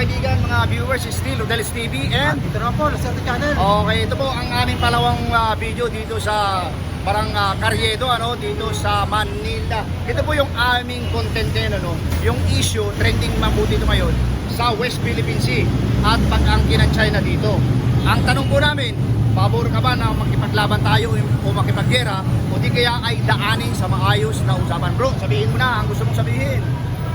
kaibigan, mga viewers, still Rodelis TV and Dito na po, Laserte Channel. Okay, ito po ang aming palawang ah, video dito sa parang uh, Carriedo ano dito sa Manila. Ito po yung aming content ngayon ano, yung issue trending mabuti ito ngayon sa West Philippine Sea at pag-angkin ng China dito. Ang tanong po namin, pabor ka ba na makipaglaban tayo o makipaggera o di kaya ay daanin sa maayos na usapan? Bro, sabihin mo na ang gusto mong sabihin.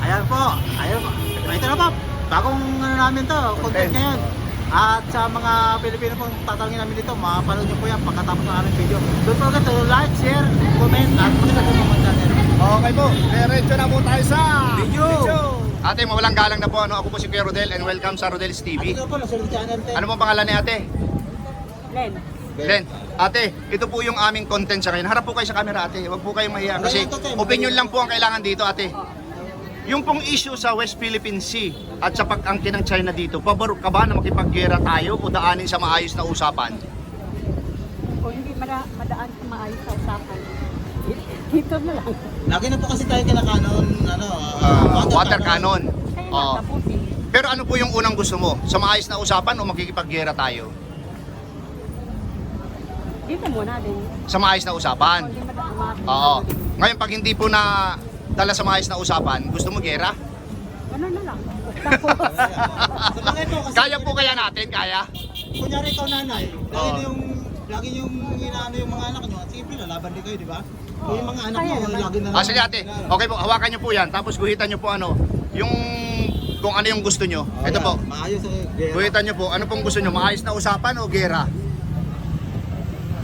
Ayan po, ayan po. Ito na po, bagong ano namin to, content ngayon. At sa mga Pilipino pong tatanungin namin dito, makapanood nyo po yan pagkatapos ng aming video. Don't forget to like, share, comment, at mag-subscribe po sa channel. Okay po, diretso na po tayo sa Video. Ate, mawalang galang na po. Ano, ako po si Kuya Rodel and welcome sa Rodel's TV. Dito po, Laserte Channel. Ano pong pangalan ni ate? Len. Len. Ate, ito po yung aming content sa ngayon. Harap po kayo sa camera ate. Huwag po kayong mahiya kasi opinion lang po ang kailangan dito ate. Yung pong issue sa West Philippine Sea at sa pag-angkin ng China dito, pabor ka ba na makipaggera tayo o daanin sa maayos na usapan? Kung hindi mada, madaan sa maayos sa usapan, dito na lang. Lagi na po kasi tayo kinakanon, ano, Ah, water cannon. Kaya Oo. nakaputi. Pero ano po yung unang gusto mo? Sa maayos na usapan o makikipaggera tayo? Dito muna din. Sa maayos na usapan. Kung hindi madaan, Oo. Ngayon pag hindi po na dala sa maayos na usapan, gusto mo gera? Ganun na lang. Po, kasi Kaya po kaya natin, kaya? kunyari ikaw nanay, lagi Oo. na yung lagi yung inaano yung mga anak nyo at siyempre lalaban din kayo, di ba? Kung yung mga anak Kaya mo, naman. lagi na Ah, sige ate. Okay po, hawakan niyo po yan. Tapos guhitan niyo po ano, yung kung ano yung gusto niyo. Oh, Ito yan. po. Maayos eh. gera. Guhitan niyo po. Ano pong gusto niyo? Maayos na usapan o gera?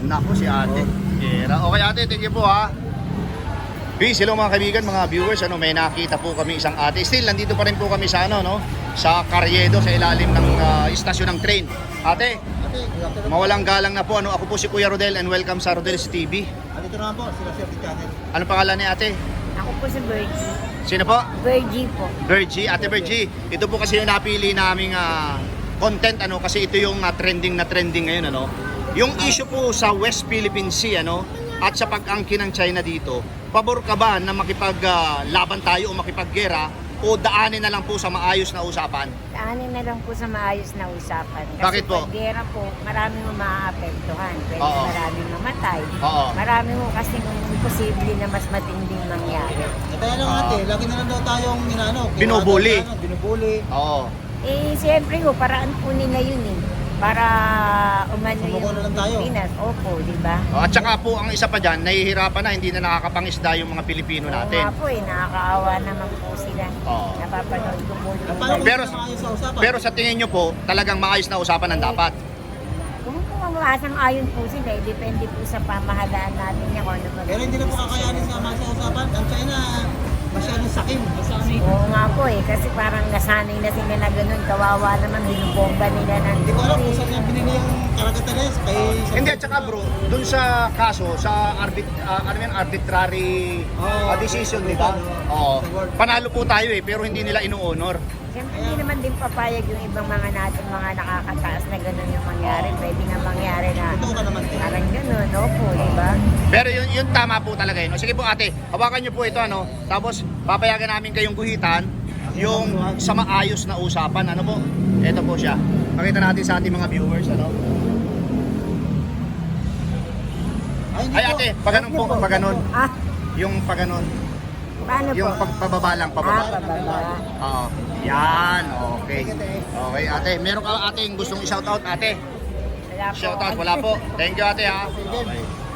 Nako si ate. Gera. Okay ate, thank you po ha. Peace, hello mga kaibigan, mga viewers. Ano, may nakita po kami isang ate. Still, nandito pa rin po kami sa ano, no? Sa Carriedo, sa ilalim ng ah, istasyon ng train. Ate, Ate, mawalang galang na po. Ano, ako po si Kuya Rodel and welcome sa Rodel's TV. At ito naman po, sila Sir Channel. Ano pangalan ni ate? Ako po si Virgie. Sino po? Virgie po. Virgie, Ate Virgie, ito po kasi yung napili naming ah, content ano kasi ito yung ah, trending na trending ngayon ano. Yung issue po sa West Philippine Sea ano at sa pag-angkin ng China dito, pabor ka ba na makipaglaban tayo o makipaggera o daanin na lang po sa maayos na usapan? Daanin na lang po sa maayos na usapan. Kasi Bakit po? gera po, marami mo maaapektuhan. Pwede Oo. maraming mamatay. Oo. Marami mo kasi posible na mas matinding mangyari. At kaya lang ate, lagi na lang daw tayong inaano. Binubuli. Ano, binubuli. Oo. Eh, siyempre ho, paraan po nila yun eh. Para umano Sumuko yung na lang tayo. Pilipinas. Opo, di ba? At saka po ang isa pa dyan, nahihirapan na hindi na nakakapangisda yung mga Pilipino Oo natin. nga po eh, nakakaawa naman po sila. Oo. Napapanood ko po yung... Paano kung Pero- hindi na maayos sa usapan? Pero sa tingin nyo po, talagang maayos na usapan ang dapat. Kung pumamasang ayon po sila, eh, depende po sa pamahalaan natin niya kung ano ba. Pero hindi na po kakayanin sa maayos sa usapan. Ang China, masyadong sakim. Oo nga po eh, kasi parang nasanay na sila na ganun, kawawa naman, binubomba nila ng Hindi ko alam kung saan niya binili yung karagatan na yun. Kay Hindi, at saka bro, dun sa kaso, sa arbit, ah, ano yan, arbitrary Oo. ah, decision, di ba? Oo. Panalo po tayo eh, pero hindi nila ino-honor. Siyempre hindi naman din papayag yung ibang mga natin, mga nakakataas na ganun yung mangyari. Pwede nga mangyari na Totoo ka naman. te. parang ganun, opo, di ba? Pero yun, yun tama po talaga yun. O, Sige po ate, hawakan niyo po ito ano. Tapos papayagan namin kayong guhitan yung sa maayos na usapan. Ano po? Ito po siya. Pakita natin sa ating mga viewers. Ano? Ay, hindi Ay po. ate, paganon po, paganon. Ah, Yung paganon. paano po? Yung pagpababa lang, Ah, pababa. pababa. Oo. Yan, okay. Okay ate, meron ka ate yung gustong i-shoutout ate? Shoutout, wala po. Thank you ate ha.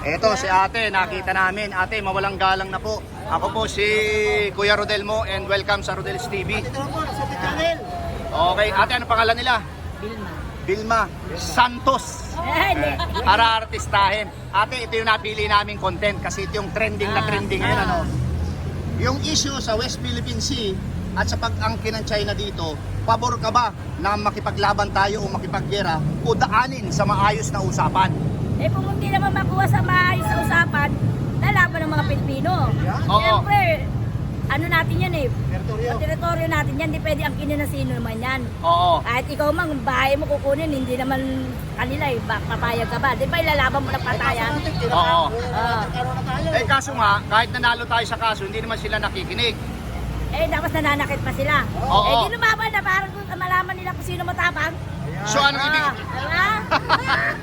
Ito si ate, nakita namin. Ate, mawalang galang na po. Ako po si Kuya Rodelmo and welcome sa Rodel's TV. Na po, Sir Channel. Okay, ate, ano pangalan nila? Vilma. Vilma Santos. Eh. Para artistahin. Ate, ito yung napili naming content kasi ito yung trending na trending ngayon. Ano? Yung issue sa West Philippine Sea at sa pag-angkin ng China dito, pabor ka ba na makipaglaban tayo o makipaggera o daanin sa maayos na usapan? Eh kung hindi naman makuha sa maayos na usapan, lalaban ng mga Pilipino. Oo. Siyempre, ano natin yan eh. Teritoryo. Ang teritoryo natin yan, hindi pwede ang kinin ng sino naman yan. Oo. Kahit ikaw mang bahay mo kukunin, hindi naman kanila eh, bak papayag ka ba? Di ba ilalaban mo ng patayan? Oo. Ah. Tayo. Eh kaso nga, kahit nanalo tayo sa kaso, hindi naman sila nakikinig. Eh, tapos nananakit pa sila. Oo. Eh, di lumaban na parang kung malaman nila kung sino matapang. So anong ibig... Diba?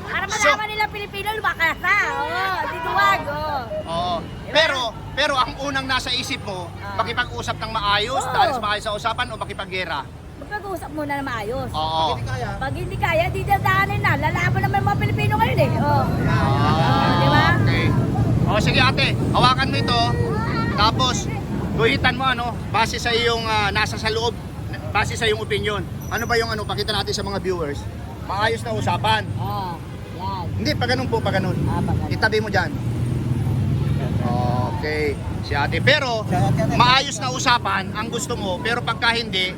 Para malaman nila Pilipino, lumakas na. Oo, di duwag. Oo. Oo. Pero, pero ang unang nasa isip mo, Ah. makipag-usap ng maayos, Oo. dahil sa maayos sa usapan o makipaggera? Magpag-uusap muna na maayos. Oo. Hindi kaya. Pag hindi kaya, di dadaanin na. Lalaban naman yung mga Pilipino ngayon eh. Oh. Ah, di ba? Okay. O sige ate, hawakan mo ito. Tapos, guhitan mo ano, base sa iyong ah, nasa sa loob, base sa iyong opinion. Ano ba yung ano, pakita natin sa mga viewers. Maayos na usapan. Ah, yan. Hindi, pa ganun po, pa ganun. Ah, pag ganun. Itabi mo dyan. Okay. Si ate. Pero, maayos na usapan ang gusto mo, pero pagka hindi,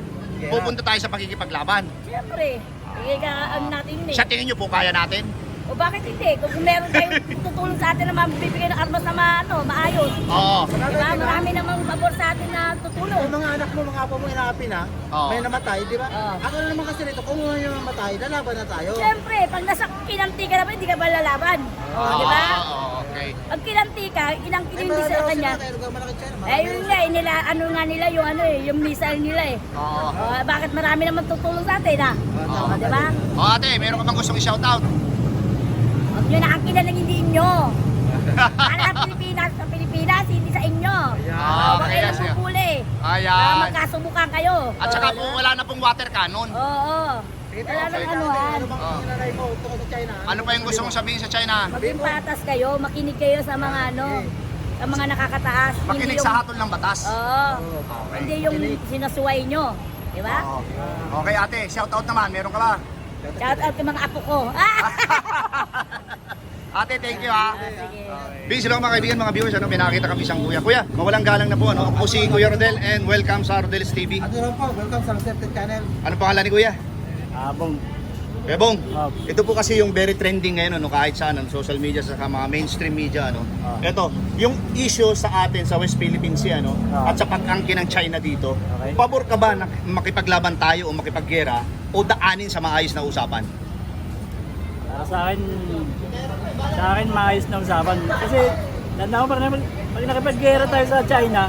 pupunta tayo sa pakikipaglaban. Siyempre, ikaan natin yun eh. Sa tingin nyo po, kaya natin? O bakit hindi? Kung meron tayong tutulong sa atin na mabibigay ng armas na ma, ano, maayos. Oo. Diba? Marami namang pabor sa atin na tutulong. Yung mga anak mo, mga apo mo inaapin ha, Oo. may namatay, di ba? Oo. Ako na naman kasi rito, kung ano yung namatay, lalaban na tayo. Siyempre, pag nasa kinanti ka naman, hindi ka ba lalaban? O, Oo, di ba? oo, okay. Pag kinanti ka, inang Ay, hindi marami sa raw kanya. Eh, yun nga, eh, nila, ano nga nila, yung ano eh, yung missile nila eh. Oo. O, bakit marami naman tutulong sa atin ah? Oo. O, di ba? O ate, meron ka bang gustong i-shoutout? Huwag nyo na ng hindi inyo. Para sa Pilipinas, sa Pilipinas, hindi sa inyo. Ah, Huwag okay, kayo yes, yeah. Para Ayan. magkasubukan kayo. At saka po, wala na pong water cannon. Oo, oo. Wala nang anuhan. Ano Oo. tungkol sa China? Ano pa yung gusto mong sabihin sa China? Maging patas kayo, makinig kayo sa mga ano, sa mga nakakataas. Makinig sa hatol ng batas. Oo. Okay. Hindi yung sinasuway nyo. Di ba? Oo. Okay ate, shoutout naman. Meron ka ba? Shout out yung mga apo ko. Ah! Ate, thank you ha. Sige. Busy lang mga kaibigan, mga viewers, ano, may nakita kami isang kuya. Kuya, mawalang galang na po, ano? Ako si Kuya Rodel and welcome sa Rodel's TV. Yun po, welcome sa Accepted Channel. Ano pangalan ni Kuya? Abong. Kuya Bong, Ah. ito po kasi yung very trending ngayon, ano, kahit saan, ano, social media, sa mga mainstream media, ano. Ah. Ito, yung issue sa atin sa West Philippine Sea, ano, Ah. at sa pag-angkin ng China dito, Okay. pabor ka ba na makipaglaban tayo o makipaggera o daanin sa maayos na usapan? Para sa akin, sa akin maayos na usapan. Kasi, tanda ko pa rin, pag nakipag-gera tayo sa China,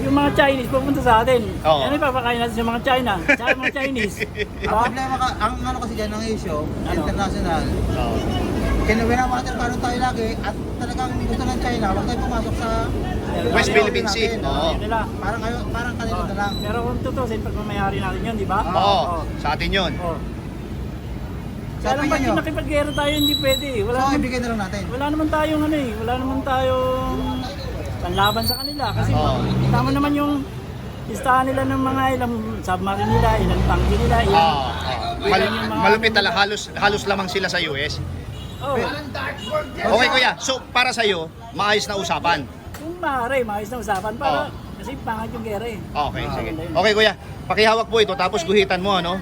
yung mga Chinese pupunta sa atin. Oo. Ano ipapakain natin sa mga China? Sa mga Chinese. Ang diba? problema ka, ang ano kasi dyan ng issue, Ano? international, Oo. kinawinawater paano tayo lagi at talagang gusto ng China, huwag tayo pumasok sa West Philippine Sea. natin. Oo. Nila. Parang kayo, parang kanila na lang. Pero kung tutusin, pag mamayari natin yun, di ba? Ah. Oo, sa atin yun. Oo. Kaya lang opinion pag nyo, nakipag-gera tayo, hindi pwede. eh. Wala so naman, ibigay na lang natin. wala naman tayong ano eh. Wala naman tayong panlaban sa kanila. Kasi Oo. tama naman yung listahan nila ng mga ilang submarine nila, ilang tangke nila, ilang... Oo. oo. Mal- malupit talaga, halos, halos lamang sila sa US. Oh, Okay kuya, so para sa iyo, maayos na usapan. kung maaari, maayos na usapan para Oo. kasi pangit yung gera eh. Okay, Ah, sige. yun. Okay kuya, pakihawak po ito tapos guhitan mo ano.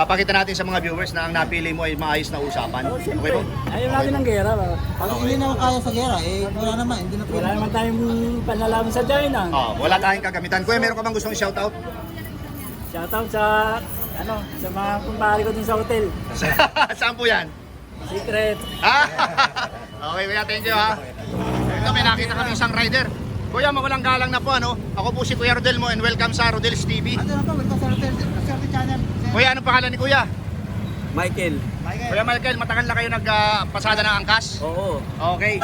Papakita natin sa mga viewers na ang napili mo ay maayos na usapan. Oh, Okay po? ayaw natin ng gera. Ba? Pag hindi naman kaya sa gera, eh wala naman, hindi na Wala naman tayong panlalaban sa China. Oh, wala tayong kagamitan. Kuya, meron ka bang gustong shoutout? Shoutout sa ano, sa mga kumpare ko dun sa hotel. Saan po yan? Secret. Ah, okay kuya, thank you ha. Ito may nakita kami isang rider. Kuya, mawalang galang na po ano. Ako po si Kuya Rodel mo and welcome sa Rodel's TV. Ano na po, welcome sa Accepted Channel. Kuya, ano pangalan ni Kuya? Michael. Kuya Michael, matagal na kayo nagpasada ng angkas? Oo. Okay.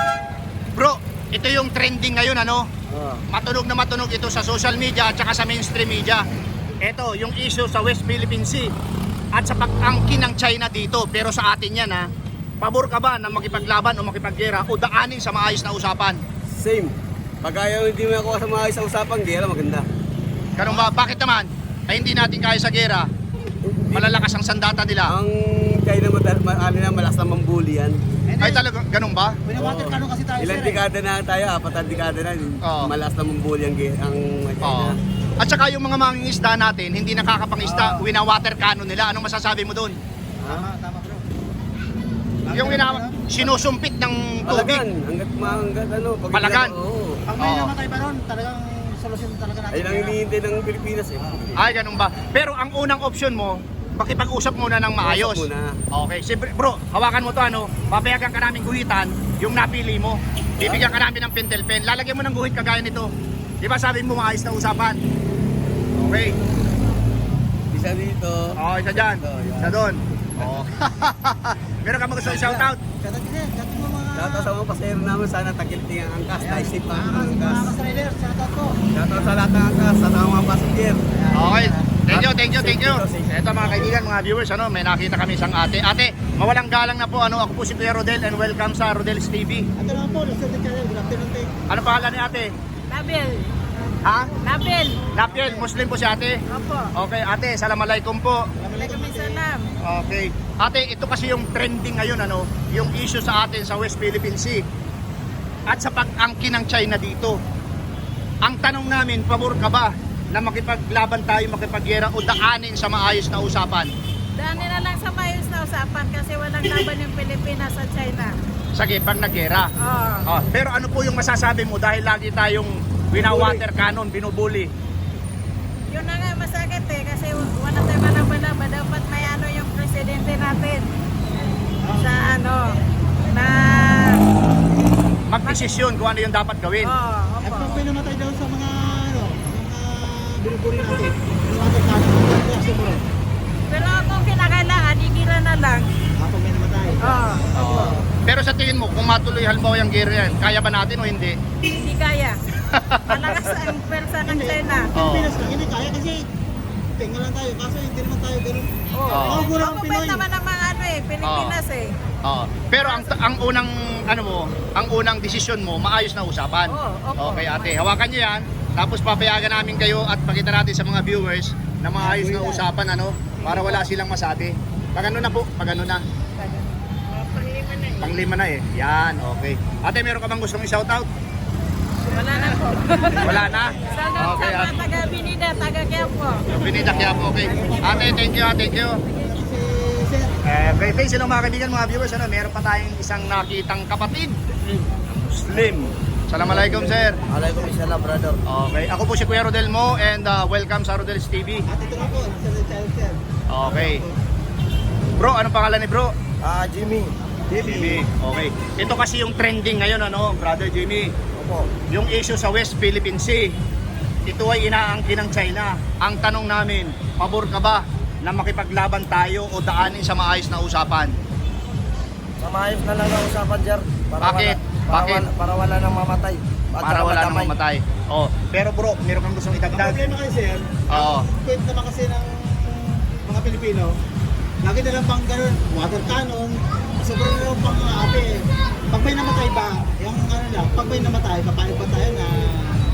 Bro, ito yung trending ngayon ano. Matunog na matunog ito sa social media at saka sa mainstream media. Ito, yung issue sa West Philippine Sea at sa pag-angkin ng China dito. Pero sa atin yan ha. Pabor ka ba na makipaglaban o makipaggera o daanin sa maayos na usapan? Same. Pag ayaw hindi mo ako sa mga sa usapan, di alam maganda. Ganun ba? Bakit naman? Ay hindi natin kaya sa gera. Malalakas ang sandata nila. Ang madal, ma, ano na, malas na mambuli yan. Ay talaga, ganun ba? Winawater ka kasi tayo Ilang sir. eh. dekada na tayo, apat na dekada na, Oo. malas na mambuli ang, gi- ang. Oo. At saka yung mga mangingisda natin, hindi nakakapangisda, wina-water cannon nila. Anong masasabi mo doon? Tama, tama bro. Yung wina sinusumpit ng tubig. Palagan, hanggat, ma- hanggat ano. Pag Palagan. Oo. Pag may Oo. namatay pa ron, talagang solusyon talaga natin. Ayun ang hinihintay ng Pilipinas eh. Ay, ganun ba? Pero ang unang option mo, makipag-usap muna ng maayos. Muna. Okay, siyempre, bro, hawakan mo to ano, papayagan ka namin guhitan yung napili mo. Bibigyan ka namin ng pentel pen. Lalagyan mo ng guhit kagaya nito. Di ba sabi mo maayos na usapan? Okay. Isa dito. Oh, isa dyan. Isa doon. Oh. Meron ka gusto shoutout? Shoutout din eh. Shoutout mo mga... Shoutout sa mga pasahero namin, sana takilting ang angkas, naisip pa ang Mga angkas. ka-trailer, shoutout po. Shoutout sa lahat ng angkas, sa mga passenger. Okay. Thank you, thank you, thank you. Ito mga kaibigan, mga viewers, ano, may nakita kami isang ate. Ate, mawalang galang na po. Ano, ako po si Kuya Rodel and welcome sa Rodel's TV. Ito naman po, Luzon de Channel. Good afternoon tayo. Ano pangalan ni ate? Nabil. Ha? Nabil. Napiel, Muslim po si ate. Opo. Okay, ate, salamalaikum po. Alaikum salam. Okay. Ate, ito kasi yung trending ngayon, ano, yung issue sa atin sa West Philippine Sea at sa pag-angkin ng China dito. Ang tanong namin, pabor ka ba na makipaglaban tayo, makipagyera o daanin sa maayos na usapan? Daan na lang sa mayos na usapan kasi walang laban yung Pilipinas sa China. Sige, pag nagyera. Oo. Oh, pero ano po yung masasabi mo dahil lagi tayong wina-water cannon, binubuli? Yun na nga masakit eh kasi wala tayo malaban-laban. Dapat may ano yung presidente natin sa ano na Magdesisyon kung ano yung dapat gawin. oh, At opo. Binuburi natin, tayo, ang reaction mo rin. Pero kung kinakailangan, igira na lang. Ah, pag may namatay. Oo. Oo. Pero sa tingin mo, kung matuloy halimbawa yung gera yan, kaya ba natin o hindi? Hindi kaya. Malakas ang pwersa ng China. Oo. Pilipinas lang, hindi kaya kasi tinga lang tayo, kaso hindi naman tayo ganun. Oo. Oo. Ako lang ang Pinoy. naman ang mga ano eh, Pilipinas eh. Oo. Pero ang ang unang ano mo, ang unang desisyon mo, maayos na usapan. Oo, opo. Okay, ate, hawakan niyo 'yan. Tapos papayagan namin kayo at pakita natin sa mga viewers na maayos na usapan ano, para wala silang masabi. Pag ano na po, pag ano na. Panglima na eh. Yan, okay. Ate, meron ka bang gustong i-shoutout? Wala na po. Wala na? Sana Okay, sa mga taga Binida, taga Quiapo. Pinita kaya po, okay. Ate, thank you, thank you. Eh, okay, face, hello mga kaibigan, mga viewers, ano, meron pa tayong isang nakitang kapatid. Muslim. Assalamualaikum, sir. Waalaikumsalam, brother. Okay, ako po si Kuya Rodel Mo and uh, welcome sa Rodel's TV. at ito na po, de Channel Sir. Okay. Bro, anong pangalan ni bro? Ah, Jimmy. Jimmy. Okay. Ito kasi yung trending ngayon, ano, brother Jimmy. Opo. Yung issue sa West Philippine Sea. Ito ay inaangkin ng China. Ang tanong namin, pabor ka ba na makipaglaban tayo o daanin sa maayos na usapan? Sa maayos na lang ang usapan, Jer. Bakit? Wala, para, Bakit? Wala, para wala nang mamatay. At Para wala nang mamatay. Oh, pero bro, meron kang gustong Ang idagdag? problema kasi Sir, Oo. Pwede naman kasi ng mga Pilipino, lagi na lang pang ganun, water cannon, sobrang na lang pang ate. Pag may namatay ba, yung ano lang, pag may namatay, papayag ba tayo na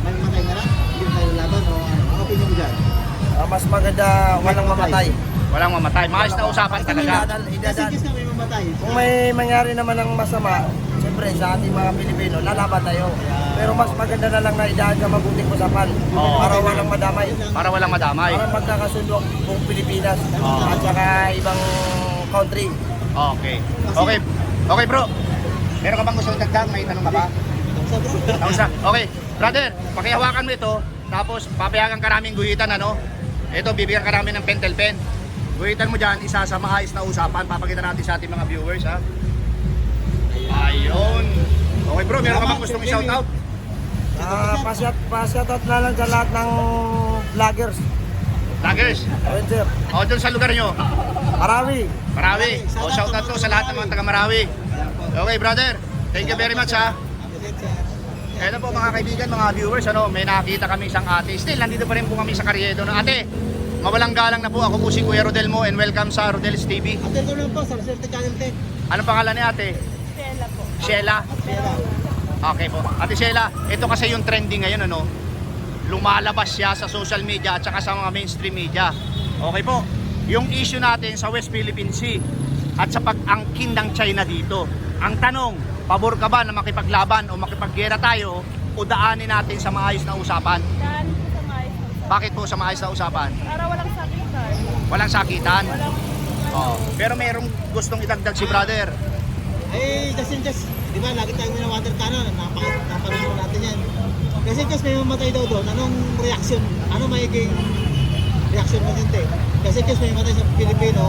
may mamatay na lang? Hindi tayo laban o ano? Ang opinion mo dyan? Ah, mas maganda walang mamatay. Walang mamatay. Maayos na usapan Kasi talaga. Idadal, Kasi idadal. in case na may mamatay. Kung may mangyari naman ng masama, siyempre sa ating mga Pilipino, lalaban tayo. Pero mas maganda na lang na idaan sa mabuting usapan Oo. para walang madamay. Para walang madamay. Para magkakasundo ang buong Pilipinas Oo. at saka ibang country. Okay. Okay. Okay, bro. Meron ka bang gustong dagdag? May tanong ka ba? Tapos na. Okay. Brother, pakihawakan mo ito. Tapos papayagan ka namin guhitan, ano? Ito, bibigyan ka namin ng pentel pen. Guhitan mo dyan, isa sa maayos na usapan. Papakita natin sa ating mga viewers, ha? Ayun. Okay, bro. Meron ka bang gustong i-shoutout? Ah, pasyat, pasyatot na lang sa lahat ng vloggers. Vloggers. Ayun, sir. O, dun sa lugar nyo. Marami. Marawi. O, shoutout to sa lahat ng mga taga Marawi. Okay, brother. Thank you very much, ha? Ito po mga kaibigan, mga viewers, ano, may nakita kami isang ate. Still, nandito pa rin po kami sa Karyedo. No? Ate, mawalang galang na po. Ako po si Kuya Rodel Mo and welcome sa Rodel's TV. at ito lang po sa de Channel Tech. Anong pangalan ni ate? Sheila? Okay po. Ate Sheila, ito kasi yung trending ngayon, ano? Lumalabas siya sa social media at saka sa mga mainstream media. Okay po. Yung issue natin sa West Philippine Sea at sa pag-angkin ng China dito. Ang tanong, pabor ka ba na makipaglaban o makipaggera tayo o daanin natin sa maayos na usapan? Daan po sa mayos na usapan. Bakit po sa maayos na usapan? Para walang sakitan. Walang sakitan. Walang Oo. Pero mayroong gustong idagdag si brother. Eh, just in case, di ba, lagi tayong may water cannon, napanood natin yan. Kasi in case may mamatay daw doon, anong reaction, ano magiging reaction mo te? Kasi in case may mamatay sa Pilipino,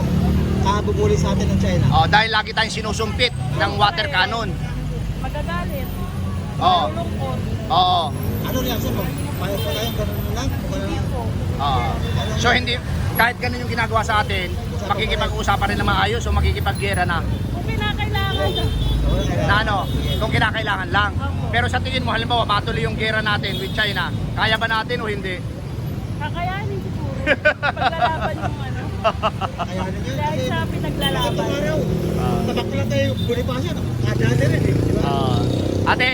kabubuli sa atin ng China. Oh, dahil lagi tayong sinusumpit ng water cannon. magagalit. Oo. Malulungkot. Oo. Ano reaction mo? Payag pa tayo, ganun lang. Ganun. Ah. so hindi, kahit ganun yung ginagawa sa atin, makikipag-usapan rin na maayos o makikipaggera na. Na ano, kung kinakailangan lang. Pero sa tingin mo, halimbawa, patuloy yung gera natin with China, kaya ba natin o hindi? Kakayanin siguro. Paglalaban yung ano. Kaya rin yun. Dahil sa pinaglalaban. Lang tayo, Bonifacio. Kadada rin eh. Di ba? Ah. ate,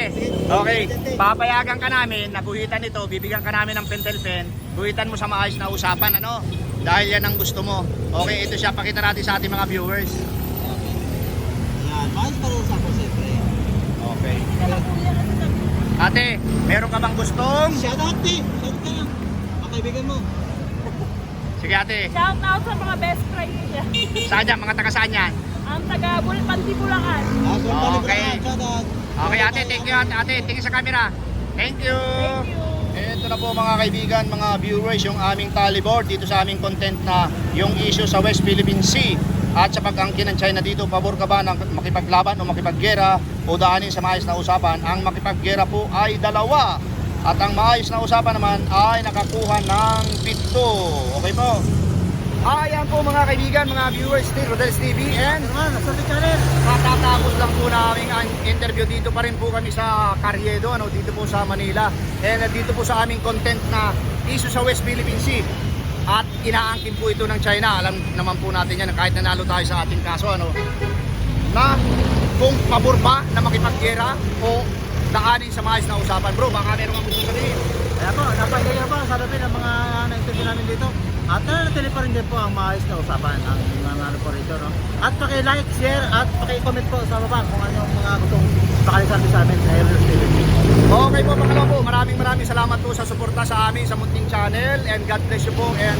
okay, papayagan ka namin na guhitan ito, bibigyan ka namin ng pentel pen, guhitan mo sa maayos na usapan, ano? Dahil yan ang gusto mo. Okay, ito siya, pakita natin sa ating mga viewers. Pa rin usapan siyempre. Okay. Ate, meron ka bang gustong? Shout out eh. Shout out ka lang. Mga kaibigan mo. Sige ate, Shout out sa mga best friends niya. saan yan? Mga taga saan yan? Ang taga Bulpanti Bulacan. Ah, Okay. Okay ate, thank you ate. Ate, tingin sa camera. Thank you. Thank you. Ito na po mga kaibigan, mga viewers, yung aming tallyboard dito sa aming content na yung issue sa West Philippine Sea at sa pag-angkin ng China dito, pabor ka ba ng makipaglaban o makipaggera o daanin sa maayos na usapan? Ang makipaggera po ay dalawa at ang maayos na usapan naman ay nakakuha ng pito. Okay po? Ayan po mga kaibigan, mga viewers ni Rodel's TV and. Katatapos lang po namin ang interview dito pa rin po kami sa Carriedo, ano, dito po sa Manila. And uh, dito po sa aming content na issue sa West Philippine Sea. Inaangkin po ito ng China. Alam naman po natin yan kahit nanalo tayo sa ating kaso, ano, na kung pabor ba na makipaggera o daanin sa maayos na usapan. Bro, baka meron kang gusto sabihin. Kaya po, napagaya po sa natin ang mga na-interview namin dito. At nanatili pa rin din po ang maayos na usapan ng mga ano po rito. No? At paki-like, share, at paki-comment po sa baba kung ano yung mga gustong pakalisabi sa amin sa Aerial TV. Okay po mga po, maraming maraming salamat po sa suporta sa amin sa Munting Channel and God bless you po and